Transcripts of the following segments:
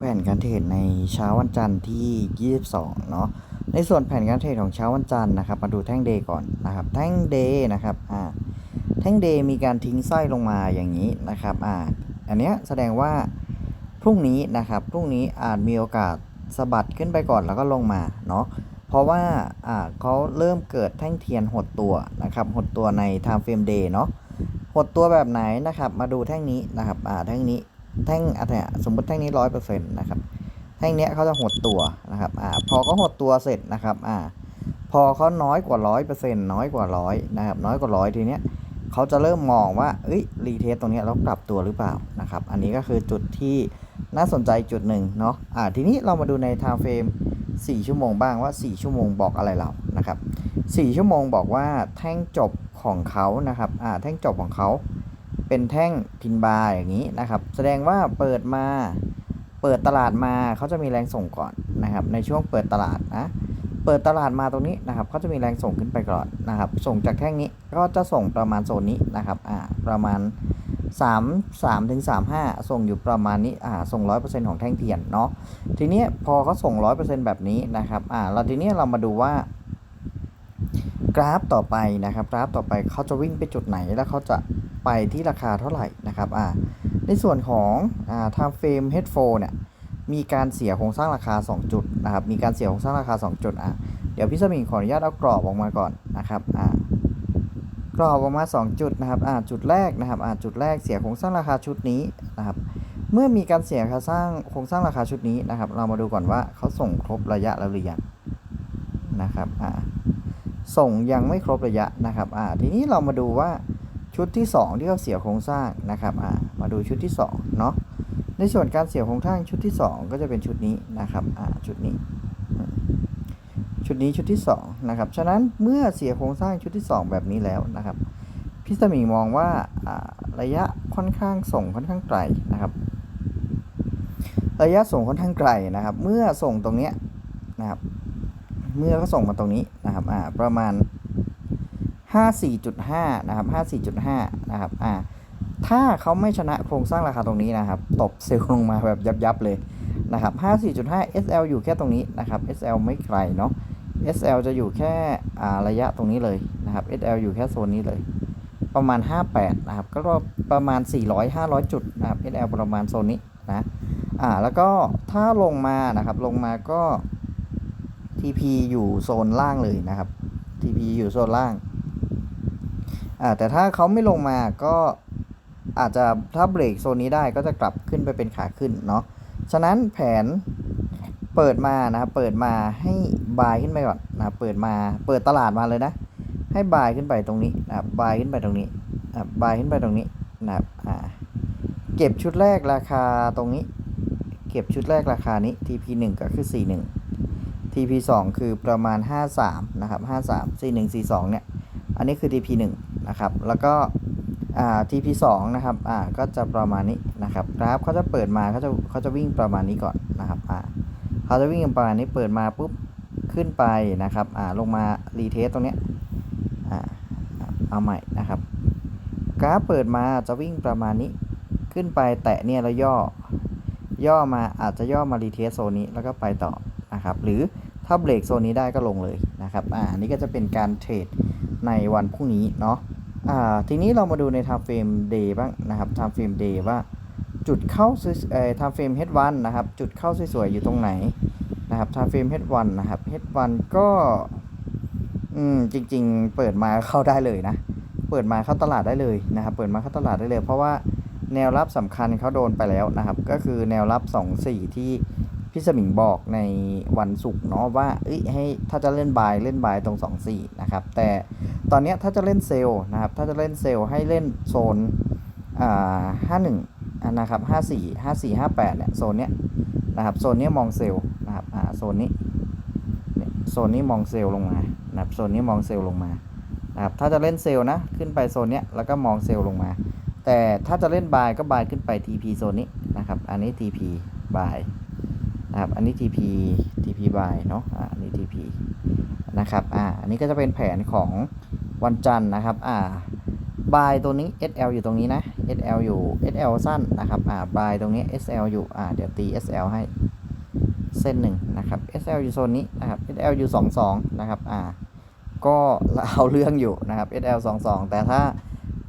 แผนการเทรดในเช้าวันจันทร์ที่ 22 เนาะ ในส่วนแผนการเทรดของเช้าวันจันทร์นะครับ มาดูแท่งเดย์ก่อนนะครับ แท่งเดย์นะครับ อ่า แท่งเดย์มีการทิ้งไส้ลงมาอย่างนี้นะครับ อ่า อันเนี้ยแสดงว่าพรุ่งนี้นะครับ พรุ่งนี้อาจมีโอกาสสะบัดขึ้นไปก่อนแล้วก็ลงมาเนาะ เพราะว่า อ่าเขาเริ่มเกิดแท่งเทียนหดตัวนะครับ หดตัวใน time frame day เนาะ หดตัวแบบไหนนะครับ มาดูแท่งนี้นะครับ อ่า แท่งนี้ แท่งอะไรอะสมมติแท่งนี้ร้อยเปอร์เซ็นต์นะครับ แท่งเนี้ยเขาจะหดตัวนะครับ อ่า พอเขาหดตัวเสร็จนะครับ อ่า พอเขาน้อยกว่าร้อยเปอร์เซ็นต์น้อยกว่าร้อยนะครับ น้อยกว่าร้อยทีเนี้ยเขาจะเริ่มมองว่า เอ้ย รีเทสตรงเนี้ยเรากลับตัวหรือเปล่านะครับ อันนี้ก็คือจุดที่น่าสนใจจุดหนึ่งเนาะ อ่า ทีนี้เรามาดูใน time frame 4ชั่วโมงบ้างว่า 4 ชั่วโมงบอกอะไรเรานะครับ 4 ชั่วโมงบอกว่าแท่งจบของเขานะครับ อ่า แท่งจบของเขา เป็นแท่งพินบาร์อย่างนี้นะครับ แสดงว่าเปิดมาเปิดตลาดมาเขาจะมีแรงส่งก่อนนะครับ ในช่วงเปิดตลาดนะเปิดตลาดมาตรงนี้นะครับเขาจะมีแรงส่งขึ้นไปก่อนนะครับ ส่งจากแท่งนี้ก็จะส่งประมาณโซนนี้นะครับอ่าประมาณ 3 3ถึง35 ส่งอยู่ประมาณนี้อ่าส่ง 100%ของแท่งเทียนเนาะทีนี้พอเขาส่ง 100%แบบนี้นะครับอ่าแล้วทีนี้เรามาดูว่ากราฟต่อไปนะครับ กราฟต่อไปเขาจะวิ่งไปจุดไหนแล้วเขาจะ ไปที่ราคาเท่าไหร่นะครับอ่าในส่วนของอ่า time frame head f o เนี่ยมีการเสียโครงสร้างราคา 2 จุดนะครับมีการเสียโครงสร้างราคา 2 จุดอะเดี๋ยวพี่สมิงขออนุญาตเอากรอบออกมาก่อนนะครับอ่ากรอบออกมา 2 จุดนะครับอ่าจุดแรกนะครับอ่าจุดแรกเสียโครงสร้างราคาชุดนี้นะครับเมื่อมีการเสียค่าสร้างโครงสร้างราคาชุดนี้นะครับ เรามาดูก่อนว่าเขาส่งครบระยะแล้วหรือยังนะครับอ่าส่งยังไม่ครบระยะนะครับอ่าทีนี้เรามาดูว่า ชุดที่ 2 ที่เขาเสียโครงสร้างนะครับอ่ามาดูชุดที่2เนาะในส่วนการเสียโครงสร้างชุดที่ 2 ก็จะเป็นชุดนี้นะครับอ่าชุดนี้ ชุดนี้ชุดที่2นะครับฉะนั้นเมื่อเสียโครงสร้างชุดที่ 2 แบบนี้แล้วนะครับพี่สมิงมองว่าระยะค่อนข้างส่งค่อนข้างไกลนะครับ ระยะส่งค่อนข้างไกลนะครับ เมื่อส่งตรงเนี้ยนะครับ เมื่อเขาส่งมาตรงนี้นะครับประมาณ 54.5 นะครับ 54.5 นะครับ อ่า ถ้าเขาไม่ชนะโครงสร้างราคาตรงนี้นะครับ ตบเซลล์ลงมาแบบยับๆเลยนะครับ 54.5 SL อยู่แค่ตรงนี้นะครับ SL ไม่ไกลเนาะ SL จะอยู่แค่อ่าระยะตรงนี้เลยนะครับ SL อยู่แค่โซนนี้เลย ประมาณ 58 นะครับ ก็ประมาณ 400 500 จุดนะครับ SL ประมาณโซนนี้นะอ่าแล้วก็ถ้าลงมานะครับลงมาก็ TP อยู่โซนล่างเลยนะครับ TP อยู่โซนล่าง อ่าแต่ถ้าเขาไม่ลงมาก็อาจจะถ้าเบรกโซนนี้ได้ก็จะกลับขึ้นไปเป็นขาขึ้นเนาะฉะนั้นแผนเปิดมานะครับเปิดมาให้บายขึ้นไปก่อนนะเปิดมาเปิดตลาดมาเลยนะ ให้บายขึ้นไปตรงนี้นะครับบายขึ้นไปตรงนี้อ่าบายขึ้นไปตรงนี้นะครับอ่าเก็บชุดแรกราคาตรงนี้ เก็บชุดแรกราคานี้ TP 1ก็คือ 41 TP 2คือประมาณ 53นะครับ53 41 42เนี่ยอันนี้คือ TP 1 นะครับ แล้วก็ TP 2 นะครับก็จะประมาณนี้นะครับกราฟเขาจะเปิดมาเขาจะเขาจะวิ่งประมาณนี้ก่อนนะครับเขาจะวิ่งประมาณนี้เปิดมาปุ๊บขึ้นไปนะครับลงมารีเทสตรงนี้เอาใหม่นะครับกราฟเปิดมาจะวิ่งประมาณนี้ขึ้นไปแตะเนี่ยแล้วย่อย่อมาอาจจะย่อมารีเทสโซนนี้แล้วก็ไปต่อนะครับหรือถ้าเบรกโซนนี้ได้ก็ลงเลยนะครับอ่าอันนี้ก็จะเป็นการเทรดในวันพรุ่งนี้เนาะ อ่าทีนี้เรามาดูใน time frame day บ้างนะครับ time frame day ว่าจุดเข้าซื้อเอ่อ time frame head one นะครับ จุดเข้าสวยๆอยู่ตรงไหนนะครับ time frame head one นะครับ head one ก็อืมจริง ๆ เปิดมาเข้าได้เลยนะ เปิดมาเข้าตลาดได้เลยนะครับ เปิดมาเข้าตลาดได้เลย เพราะว่าแนวรับสำคัญเขาโดนไปแล้วนะครับ ก็คือแนวรับ 2 4 ที่พี่สมิงบอกในวันศุกร์เนาะว่าเอ้ยให้ถ้าจะเล่นบายเล่นบายตรง 2 4 นะครับ แต่ ตอนนี้ถ้าจะเล่นเซลล์นะครับ ถ้าจะเล่นเซลล์ให้เล่นโซนอ่า51นะครับ54 54 58เนี่ยโซนเนี้ยนะครับโซนเนี้ยมองเซลล์นะครับอ่าโซนนี้เนี่ยโซนนี้มองเซลล์ลงมานะครับโซนนี้มองเซลล์ลงมานะครับถ้าจะเล่นเซลล์นะขึ้นไปโซนเนี้ยแล้วก็มองเซลล์ลงมา แต่ถ้าจะเล่นบายก็บายขึ้นไป TP โซนนี้นะครับอันนี้ TP บายนะครับอันนี้ TP TP บายเนาะอันนี้ TP นะครับอ่าอันนี้ก็จะเป็นแผนของ วันจันทร์นะครับ อ่าบายตัวนี้ SL อยู่ตรงนี้นะ SL อยู่ SL สั้นนะครับ อ่าบายตรงนี้ SL อยู่ อ่า เดี๋ยวตี SL ให้เส้นหนึ่งนะครับ SL อยู่โซนนี้นะครับ SL อยู่22นะครับ อ่า ก็เอาเรื่องอยู่นะครับ SL 22 แต่ถ้า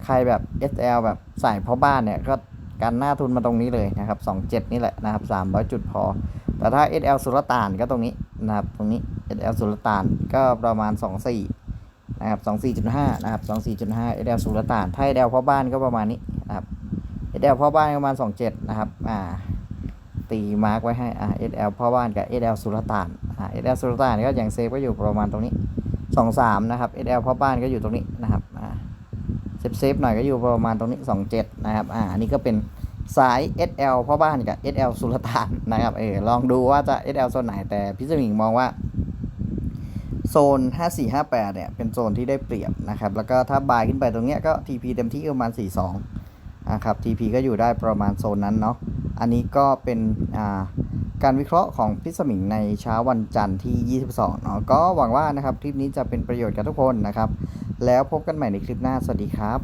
ใครแบบ SL แบบใส่พ่อบ้านเนี่ย ก็กันหน้าทุนมาตรงนี้เลยนะครับ27 นี่แหละนะครับ300 จุดพอ แต่ถ้า SL สุลต่านก็ตรงนี้นะครับ ตรงนี้ SL สุลต่านก็ประมาณ 24 นะครับ24.5นะครับ24.5 SL สุลต่านถ้า SL พ่อบ้านก็ประมาณนี้นะครับ SL พ่อบ้านประมาณ 27 นะครับอ่าตีมาร์กไว้ให้อ่า SL พ่อบ้านกับ SL สุลต่านอ่า SL สุลต่านก็อย่างเซฟก็อยู่ประมาณตรงนี้ 23 นะครับ SL พ่อบ้านก็อยู่ตรงนี้นะครับอ่าเซฟเซฟหน่อยก็อยู่ประมาณตรงนี้ 27 นะครับอ่าอันนี้ก็เป็นสาย SL พ่อบ้านกับ SL สุลต่านนะครับเออลองดูว่าจะ SL โซนไหนแต่พี่สมิงมองว่า โซน 5458 เนี่ย เป็นโซนที่ได้เปรียบนะครับ แล้วก็ถ้าบายขึ้นไปตรงเนี้ยก็ TP เต็มที่ประมาณ 42นะครับ TP ก็อยู่ได้ประมาณโซนนั้นเนาะ อันนี้ก็เป็นอ่าการวิเคราะห์ของพิสมิงในเช้าวันจันทร์ที่ 22 เนาะ ก็หวังว่านะครับคลิปนี้จะเป็นประโยชน์กับทุกคนนะครับ แล้วพบกันใหม่ในคลิปหน้า สวัสดีครับ